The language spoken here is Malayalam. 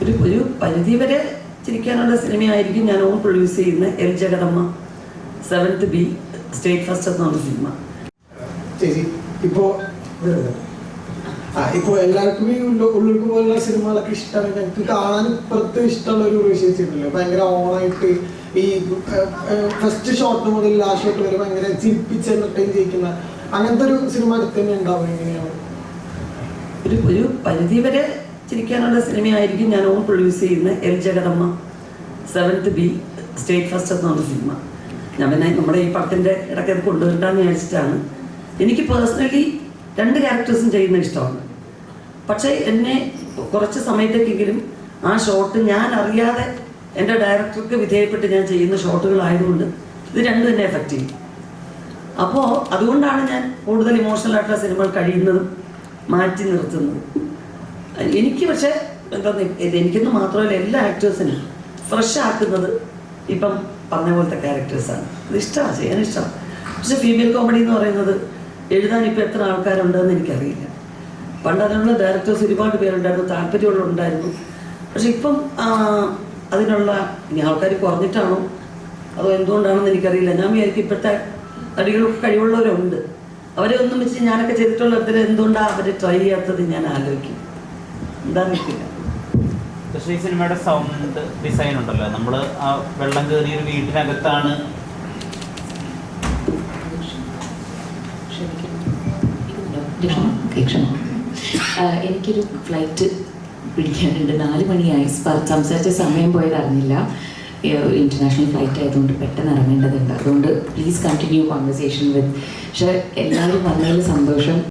ഒരു ഒരു പരിധി വരെ ചിരിക്കാനുള്ള സിനിമയായിരിക്കും ഞാൻ ഓൺ പ്രൊഡ്യൂസ് ചെയ്യുന്ന L Jagadamma seventh B state first എന്ന് പറഞ്ഞ സിനിമ ചേച്ചി. ആ ഇപ്പോ എല്ലാവർക്കും ഈ ഉള്ളു പോലുള്ള സിനിമകളൊക്കെ ഇഷ്ടമാണ് ഞങ്ങൾക്ക് കാണാൻ ഇപ്പുറത്ത് ഇഷ്ടമുള്ള ഒരു വിഷയിച്ചിട്ടുണ്ടല്ലോ ഭയങ്കര ഓണായിട്ട് ഈ ഫസ്റ്റ് ഷോട്ട് മുതൽ ലാസ്റ്റ് ഷോട്ട് വരെ ഭയങ്കര ചിരിപ്പിച്ച് എന്റർടൈൻ ചെയ്യിക്കുന്ന അങ്ങനത്തെ ഒരു സിനിമ അടുത്ത് തന്നെ ഉണ്ടാവും എങ്ങനെയാണ് ഒരു ഒരു പരിധി വരെ ചിരിക്കാനുള്ള സിനിമയായിരിക്കും ഞാൻ ഓൺ പ്രൊഡ്യൂസ് ചെയ്യുന്ന L Jagadamma. Seventh B state first എന്ന് പറഞ്ഞ സിനിമ ഞാൻ പിന്നെ നമ്മുടെ ഈ പടത്തിന്റെ ഇടയ്ക്ക് അത് കൊണ്ടുവരണ്ടെന്ന് വിചാരിച്ചിട്ടാണ്. എനിക്ക് പേഴ്സണലി രണ്ട് ക്യാരക്ടേഴ്സും ചെയ്യുന്ന ഇഷ്ടമാണ്. പക്ഷേ എന്നെ കുറച്ച് സമയത്തേക്കെങ്കിലും ആ ഷോട്ട് ഞാൻ അറിയാതെ എന്റെ ഡയറക്ടർക്ക് വിധേയപ്പെട്ട് ഞാൻ ചെയ്യുന്ന ഷോട്ടുകളായതുകൊണ്ട് ഇത് രണ്ടും തന്നെ എഫക്റ്റ് ചെയ്യും. അപ്പോൾ അതുകൊണ്ടാണ് ഞാൻ കൂടുതൽ ഇമോഷണൽ ആയിട്ടുള്ള സിനിമകൾ കഴിയുന്നതും മാറ്റി നിർത്തുന്നതും. എനിക്ക് പക്ഷേ എന്താ എനിക്കെന്ന് മാത്രമല്ല എല്ലാ ആക്ടേഴ്സിനും ഫ്രഷ് ആക്കുന്നത് ഇപ്പം പറഞ്ഞ പോലത്തെ ക്യാരക്ടേഴ്സാണ് അത് ഇഷ്ടമാണ് ചെയ്യാൻ ഇഷ്ടമാണ് പക്ഷെ ഫീമെയിൽ കോമഡി എന്ന് പറയുന്നത് എഴുതാൻ ഇപ്പോൾ എത്ര ആൾക്കാരുണ്ടെന്ന് എനിക്കറിയില്ല. പണ്ട് അതിനുള്ള ഡയറക്ടേഴ്സ് ഒരുപാട് പേരുണ്ടായിരുന്നു താല്പര്യമുള്ളവരുണ്ടായിരുന്നു പക്ഷെ ഇപ്പം അതിനുള്ള ഇനി ആൾക്കാർ കുറഞ്ഞിട്ടാണോ? അതോ എന്തുകൊണ്ടാണെന്ന് എനിക്കറിയില്ല. ഞാൻ വിചാരിക്കും ഇപ്പോഴത്തെ നടികൾക്ക് കഴിവുള്ളവരുണ്ട്. അവരെ ഒന്നും വെച്ച് ഞാനൊക്കെ ചെയ്തിട്ടുള്ളതിൽ എന്തുകൊണ്ടാണ് അവർ ട്രൈ ചെയ്യാത്തത് ഞാൻ ആലോചിക്കും. എന്താണെന്നില്ല പക്ഷേ ഈ സിനിമയുടെ സൗണ്ട് ഡിസൈൻ ഉണ്ടല്ലോ. നമ്മൾ ആ വെള്ളം കയറിയ ഒരു വീട്ടിനകത്താണ്. എനിക്കൊരു ഫ്ലൈറ്റ് പിടിക്കാനുണ്ട് നാല് മണിയായി. സംസാരിച്ച സമയം പോയത് അറിഞ്ഞില്ല. ഇന്റർനാഷണൽ ഫ്ലൈറ്റ് ആയതുകൊണ്ട് പെട്ടെന്ന് ഇറങ്ങേണ്ടതുണ്ട്. അതുകൊണ്ട് പ്ലീസ് കണ്ടിന്യൂ കോൺവെർസേഷൻ വിത്ത് പക്ഷെ എല്ലാവരും വന്നതിൽ സന്തോഷം.